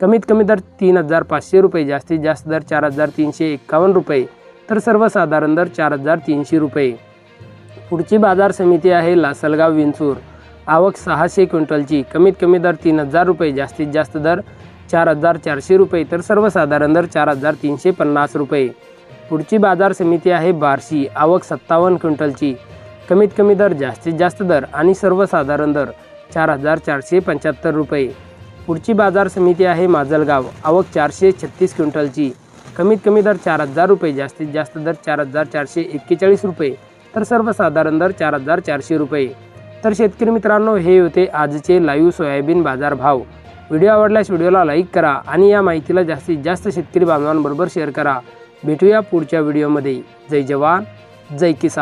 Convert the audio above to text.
कमीत कमी दर तीन हजार पाचशे रुपये जास्तीत जास्त दर चार हजार तीनशे एक्कावन्न रुपये तर सर्वसाधारण दर चार हजार तीनशे रुपये. पुढची बाजार समिती आहे लासलगाव विंचूर. आवक सहाशे क्विंटलची कमीत कमी दर तीन हजार रुपये जास्तीत जास्त दर चार हजार चारशे रुपये तर सर्वसाधारण दर चार हजार तीनशे पन्नास रुपये. पुढची बाजार समिती आहे बार्शी आवक सत्तावन्न क्विंटलची कमीत कमी दर जास्तीत जास्त दर आणि सर्वसाधारण दर चार हजार चारशे पंच्याहत्तर रुपये. पुढची बाजार समिती आहे माजलगाव. आवक चारशे छत्तीस क्विंटलची. कमीत कमी दर चार हजार रुपये जास्तीत जास्त दर चार हजार चारशे एक्केचाळीस रुपये तर सर्वसाधारण दर चार हजार चारशे रुपये. तर शेतकरी मित्रांनो हे होते आजचे लाईव्ह सोयाबीन बाजार भाव व्हिडिओ आवडल्यास व्हिडिओला लाईक करा आणि या माहितीला जास्तीत जास्त शेतकरी बांधवांबरोबर शेअर करा. भेटूया पुढच्या व्हिडिओमध्ये. जय जवान जय किसान.